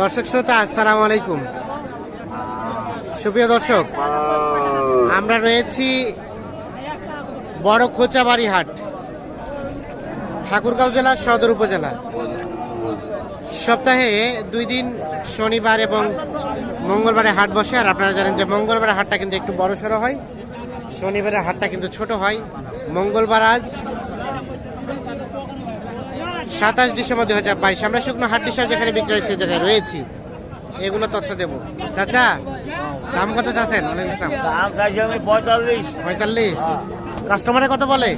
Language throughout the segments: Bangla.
দর্শক শ্রোতা, আসসালামু আলাইকুম। সুপ্রিয় দর্শক, আমরা রয়েছি বড় খোঁচাবাড়ি হাট, ঠাকুরগাঁও জেলা, সদর উপজেলা। সপ্তাহে দুই দিন, শনিবার এবং মঙ্গলবারে হাট বসে, আর আপনারা জানেন যে মঙ্গলবারের হাটটা কিন্তু একটু বড় সড়ো হয় শনিবারের হাটটা কিন্তু ছোট হয়। মঙ্গলবার আজ সাতাশ ডিসেম্বর দুই হাজার বাইশ। আমরা শুকনো হাট ডিসা যেখানে বিক্রয় সেই জায়গায় রয়েছি। এগুলো তথ্য দেবো। চাচা দাম কত চাচ্ছেন? দাম পঁয়তাল্লিশ। পঁয়তাল্লিশ? কাস্টমারে কত বলে?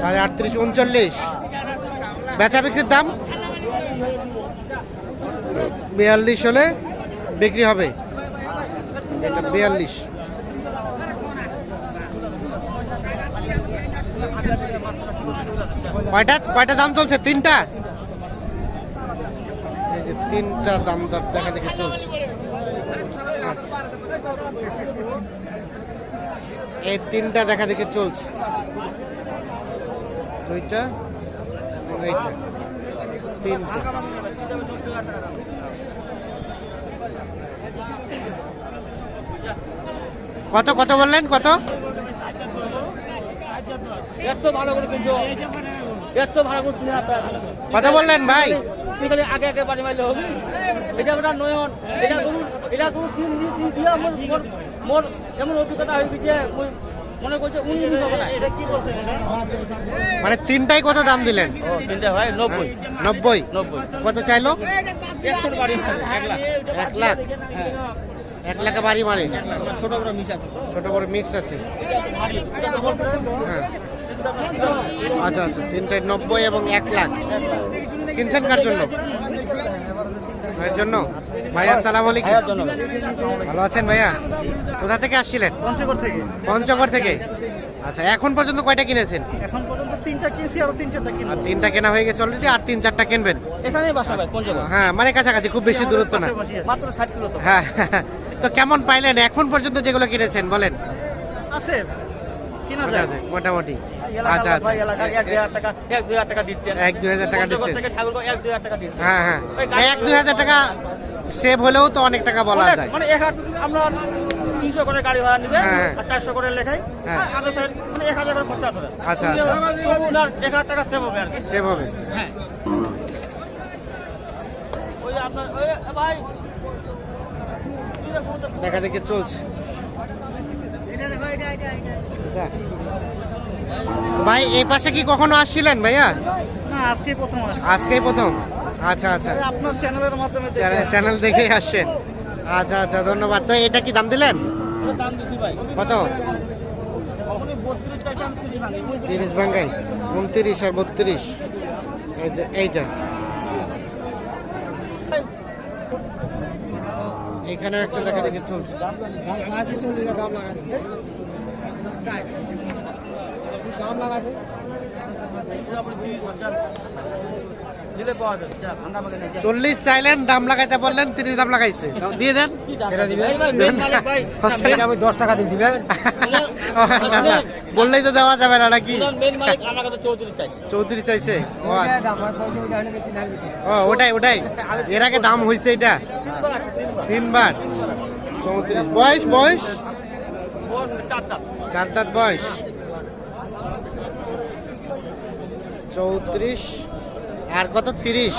সাড়ে আটত্রিশ উনচল্লিশ। বেচা বিক্রির দাম? বিয়াল্লিশ হলে বিক্রি হবে। বিয়াল্লিশ। কয়টা কয়টা দাম চলছে? তিনটা? এই যে তিনটা দাম দর দেখা দেখে চলছে। এই তিনটা দেখা দেখে চলছে। দুইটা এইটা। তিনটা। কত কত বললেন? কত? এত ভালো করে কিন্তু এত ভালো করে আপনার কত বললেন ভাই। তুই খালি আগে আগে বাড়ি মারলে হবে। এটা ওটা নয়ন। এটা কোনো এটা কোনো দিয়ে আমার মোর মোর এমন অভিজ্ঞতা হয়ে গেছে মই মনে করছে উনি এটা কি বলছেন মানে তিনটাই কত দাম দিলেন? ও ভাই নব্বই। নব্বই। নব্বই। কত চাইলো? এক লাখ। এক লাখ। হ্যাঁ। এক লাখে বাড়ি মারে ছোট বড় মিশ আছে ছোট বড় মিক্স আছে? হ্যাঁ। আচ্ছা আচ্ছা। তিনটায় নব্বই এবং এক লাখ। কিনছেন কার জন্য? ভাইয়ের জন্য? ভাইয়া সালাম আলাইকুম। ভালো আছেন ভাইয়া? কোথা থেকে আসছিলেন? পঞ্চগড় থেকে। পঞ্চগড় থেকে? আচ্ছা এখন পর্যন্ত কয়টা কিনেছেন? এখন পর্যন্ত তিনটা কিনছি আরও তিন চারটা কিনবো। আর তিনটা কেনা হয়ে গেছে অলরেডি আর তিন চারটা কিনবেন। এখানেই বাসা ভাই পঞ্চগড়। হ্যাঁ মানে কাছাকাছি খুব বেশি দূরত্ব না। মাত্র ষাট কিলো তো। হ্যাঁ। তো কেমন পাইলেন? এখন পর্যন্ত যেগুলো কিনেছেন বলেন। আছে। কিনা মোটামুটি, মোটামুটি। আচ্ছা আচ্ছা। এক দুই হাজার টাকা ডিসটেন্স হ্যাঁ হ্যাঁ। এক দুই হাজার টাকা সেভ হলেও তো অনেক টাকা বলা যায়। মানে আমরা তিনশো করে গাড়ি ভাড়া নিবে হ্যাঁ। আর চারশো করে লেখাই। হ্যাঁ। মানে এক হাজার করে খরচা হবে আচ্ছা, এক হাজার টাকা সেভ হবে আর সেভ হবে। হ্যাঁ। ওই আপনার ভাই দেখা দেখে চলছে। ভাই এই পাশে কি কখনো আসছিলেন ভাইয়া? না আজকে প্রথম আজকেই প্রথম? আচ্ছা আচ্ছা। আপনার চ্যানেলের মাধ্যমে চ্যানেল- দেখেই আসছেন। আচ্ছা আচ্ছা ধন্যবাদ। তো এটা কি দাম দিলেন? দাম কত? তিরিশ ভাঙি তিরিশ বাঙ্গাই উনত্রিশ আর বত্রিশ। এই যে এইটা। এখানে একটা দেখা দেখে চলছে। দাম পাওয়া চল্লিশ চাইলেন দাম লাগাইতে বললেন তিরিশ দাম লাগাইছে। দিয়ে দেন। মেন আমি দশ টাকা দিন দিবেন। বললেই তো দেওয়া যাবে না নাকি? ওনার মেন মালিক আমার কাছে চৌত্রিশ চাইছে। ও আচ্ছা। ওটাই ওটাই। এর আগে দাম হয়েছে এটা। তিনবার চৌত্রিশ। বয়স বয়স। চার দাঁত বয়স। চৌত্রিশ। আর কত? তিরিশ?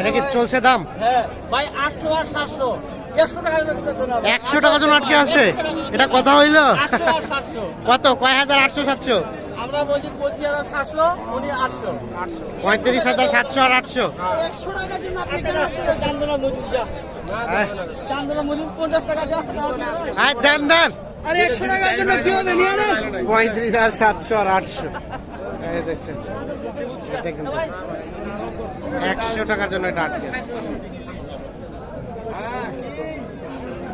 এটা কি চলছে দাম? হ্যাঁ, ভাই আটশো আর সাতশো। একশো টাকা জন আটকে আছে? এটা কথা হইল? কত? কয় হাজার? আটশো সাতশো? আমরা বলছি পঁচিশ হাজার সাতশো উনি আটশো। পঁয়ত্রিশ হাজার সাতশো আর আটশো। একশো টাকার জন্য আপনি চান্দনা মজুর যা। চান্দনা মজুর পঞ্চাশ টাকা যা। আর দেন দেন। আরে একশো টাকার জন্য কি হবে? নিয়ে পঁয়ত্রিশ হাজার সাতশো আর আটশো। দেখছেন। এটা কিন্তু একশো টাকার জন্য এটা আটকে।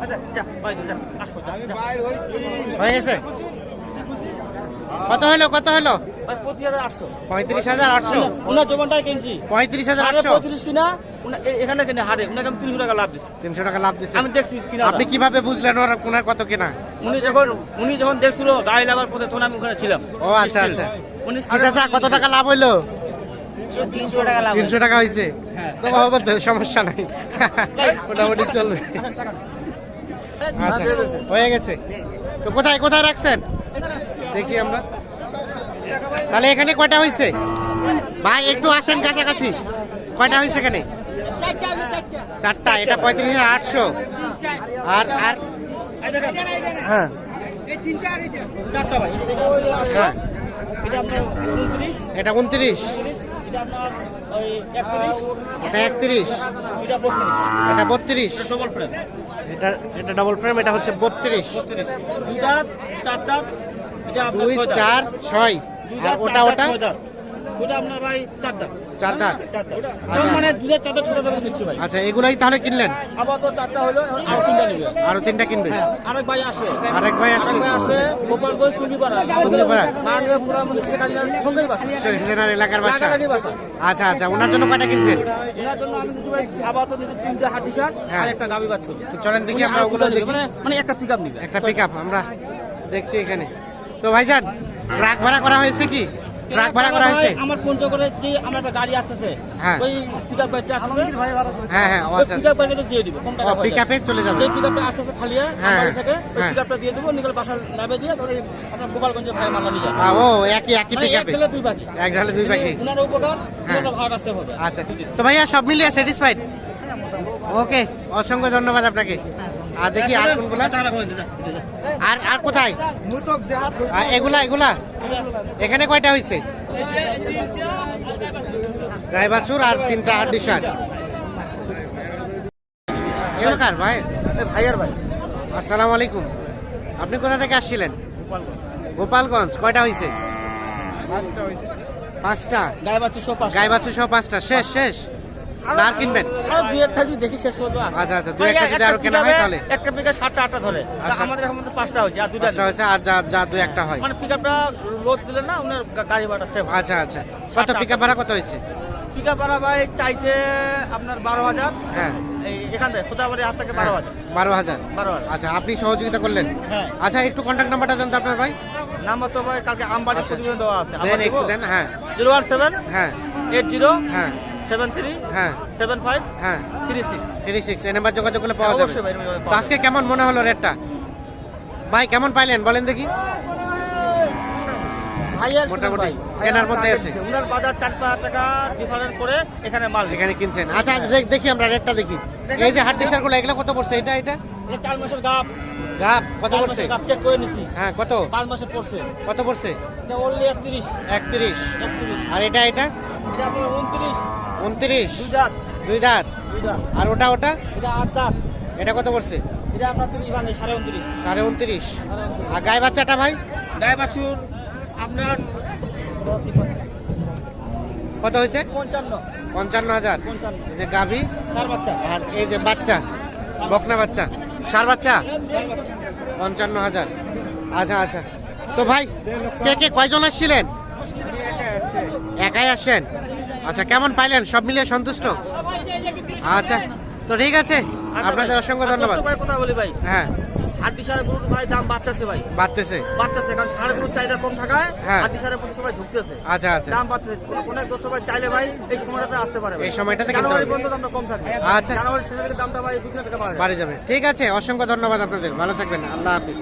আচ্ছা হয়ে গেছে? কত হলো কত হলো? পঁয়ত্রিশ হাজার আটশো। উনার জমানটাই কিনছি। পঁয়ত্রিশ হাজার আটশো? পঁয়ত্রিশ কিনা উনা- এখানে কিনে হারে। উনাকে আমি তিনশো টাকা লাভ দিচ্ছি তিনশো টাকা লাভ দিচ্ছে আমি দেখছি কিনা আপনি কীভাবে বুঝলেন ওরা কোনার কত কেনা? উনি যখন উনি যখন দেখছিল গাড়ি লাগার পথে তখন আমি ওখানে ছিলাম। ও আচ্ছা আচ্ছা। উনি কি কত টাকা লাভ হইল? তিনশো টাকা তিনশো টাকা হয়েছে তো বাবা সমস্যা নাই। মোটামুটি চলবে। আচ্ছা হয়ে গেছে। তো কোথায় কোথায় রাখছেন? দেখি আমরা। তাহলে এখানে কয়টা হয়েছে? ভাই একটু আসেন কাছাকাছি। কয়টা হয়েছে এখানে? চারটা এটা পঁয়ত্রিশ হাজার আটশো। আর আর? হ্যাঁ। হ্যাঁ। এটা উনত্রিশ। এটা উনত্রিশ এটা আপনার একত্রিশ। এটা বত্রিশ। এটা বত্রিশ ডবল ফ্রেম এটা এটা ডবল ফ্রেম এটা হচ্ছে বত্রিশ দুই চার ছয়। আর ওটা ওটা? আচ্ছা। এগুলাই তাহলে কিনলেন? আর তিনটা কিনবে? হ্যাঁ আরেক ভাই আসে। আরেক ভাই আসে। গোপালগঞ্জ এলাকার বাসা। আচ্ছা আচ্ছা ওনার জন্য কয়টা কিনছেন? হ্যাঁ। চলেন দেখি আমরা ওগুলো দেখি। মানে মানে একটা পিক আপ একটা পিক আমরা দেখছি এখানে। তো ভাইজান ট্রাক ভাড়া করা হয়েছে কি? ট্রাক ভাড়া করা হয়েছে? ভাই, আমার পঞ্চগড়ে যে আমার একটা গাড়ি আসতেছে হ্যাঁ। ওই পিক আপ গাড়িটা আসছে হ্যাঁ হ্যাঁ ও ওই আচ্ছা গাড়িটা দিয়ে দিব কম টাকা ও পিক আপে চলে যাবে। যে পিক আপটা আসতেছে খালিয়া হ্যাঁ, বাড়ি থেকে ওই হ্যাঁ। পিক আপটা দিয়ে দেবো নিকল বাসার নামে দিয়ে ধরে আপনার গোপালগঞ্জে ভাই মাল্লা নিয়ে যাবে। ও একই একই মানে পিক এক দুই বাকি। এক ঢালে দুই পাখি উনার উপকার হ্যাঁ। উনার ভাড়া আসতে হবে। আচ্ছা তো ভাইয়া সব মিলিয়ে স্যাটিসফাইড ওকে অসংখ্য ধন্যবাদ আপনাকে। আর দেখি আর কোনগুলা? আর আর কোথায়? আর এগুলা এগুলা? এখানে কয়টা হয়েছে ড্রাইভার সুর আর তিনটা হাড্ডি শার্ট। এগুলো কার ভাই? ভাইয়ার ভাই। আসসালামু আলাইকুম। আপনি কোথা থেকে আসছিলেন? গোপালগঞ্জ। কয়টা হয়েছে পাঁচটা সব। গাই বাচ্চা সহ পাঁচটা। শেষ শেষ। না আর কিনবেন? আরও দুই একটা যদি দেখি শেষ পর্যন্ত। আচ্ছা, আচ্ছা, দুই একটা যদি আরও কেনা হয় তাহলে? একটা পিকআপ সাতটা আটটা ধরে। আচ্ছা। আমাদের এখন মধ্যে পাঁচটা হয়েছে আর নেই। হয়েছে আর যা যা দু একটা হয়। মানে পিকআপটা রোদ দিলে না ওনার গাড়ি ভাড়া সেভ আচ্ছা আচ্ছা। কত সাতটা পিক ভাড়া কত হয়েছে? পিকআপ ভাড়া ভাই চাইছে আপনার বারো হাজার। হ্যাঁ। এখান থেকে খোদাবাড়ি হাত থেকে বারো হাজার। বারো হাজার। বারো হাজার। আচ্ছা আপনি সহযোগিতা করলেন? হ্যাঁ। আচ্ছা একটু কন্ট্যাক্ট নাম্বারটা দেন তো আপনার ভাই। নাম্বার তো ভাই কালকে আমবাড়ি আচ্ছা। দেওয়া আছে। একটু দেন হ্যাঁ। জিরো ওয়ান সেভেন হ্যাঁ। এইট জিরো হ্যাঁ। সেভেন থ্রি হ্যাঁ। সেভেন ফাইভ হ্যাঁ। থ্রি সিক্স থ্রি সিক্স এই নাম্বার যোগাযোগ করলে পাওয়া যাবে। অবশ্যই ভাই, ভাই, তো আজকে কেমন মনে হলো রেটটা ভাই কেমন পাইলেন? বলেন দেখি। ভাইয়ার মোটামুটি ভাই, কেনার মধ্যে আছে। উনার বাজার চার পাঁচ টাকা ডিফারেন্স করে এখানে মাল এখানে এখানে কিনছেন। আচ্ছা দে- দেখি আমরা রেটটা দেখি। এই যে শার্টগুলো এগুলো কত পড়ছে? এটা এটা? চার মাসের গাপ গাপ কত পড়ছে? গাপ চেক করে নিছি। হ্যাঁ কত? পাঁচ মাসে পড়ছে। কত পড়ছে? এটা অনলি একত্রিশ। একত্রিশ। একত্রিশ। আর এটা এটা? এটা আপনার উনত্রিশ। উনত্রিশ। দুই দাঁত। দুই দাঁত। দুই দাঁত। আর ওটা ওটা? এটা আট দাঁত। এটা কত পড়ছে? এটা আপনার তিরিশ ভাঙে সাড়ে উনত্রিশ। সাড়ে উনত্রিশ। আর গায়ে বাচ্চাটা ভাই? গায়ে বাছুর আপনার কত হয়েছে? পঞ্চান্ন। পঞ্চান্ন হাজার। যে গাভী চার বাচ্চা। আর এই যে বাচ্চা বকনা বাচ্চা। সার বাচ্চা? পঞ্চান্ন হাজার আচ্ছা আচ্ছা। তো ভাই কে কে কয়জন আসছিলেন? একাই আসছেন? আচ্ছা কেমন পাইলেন? সব মিলিয়ে সন্তুষ্ট? আচ্ছা তো ঠিক আছে। আপনাদের অসংখ্য ধন্যবাদ। কথা বলি ভাই। হ্যাঁ। হাড্ডি সারে গরুর ভাই দাম বাড়তেছে ভাই। বাড়তেছে? বাড়তেছে কারণ গরুর চাহিদা কম থাকায় হ্যাঁ। হাড্ডি সারে প্রতি সবাই ঝুঁকতেছে। আচ্ছা আচ্ছা। দাম বাড়তেছে। কোনো কোনো দশ সবাই চাইলে ভাই এই সময়টাতে আসতে পারে এই সময়টাতে জানুয়ারি পর্যন্ত দামটা কম থাকে আচ্ছা। জানুয়ারি শেষের দিকে দামটা ভাই দু তিন টাকা বাড়ে যাবে। ঠিক আছে অসংখ্য ধন্যবাদ আপনাদের। ভালো থাকবেন। আল্লাহ হাফিজ।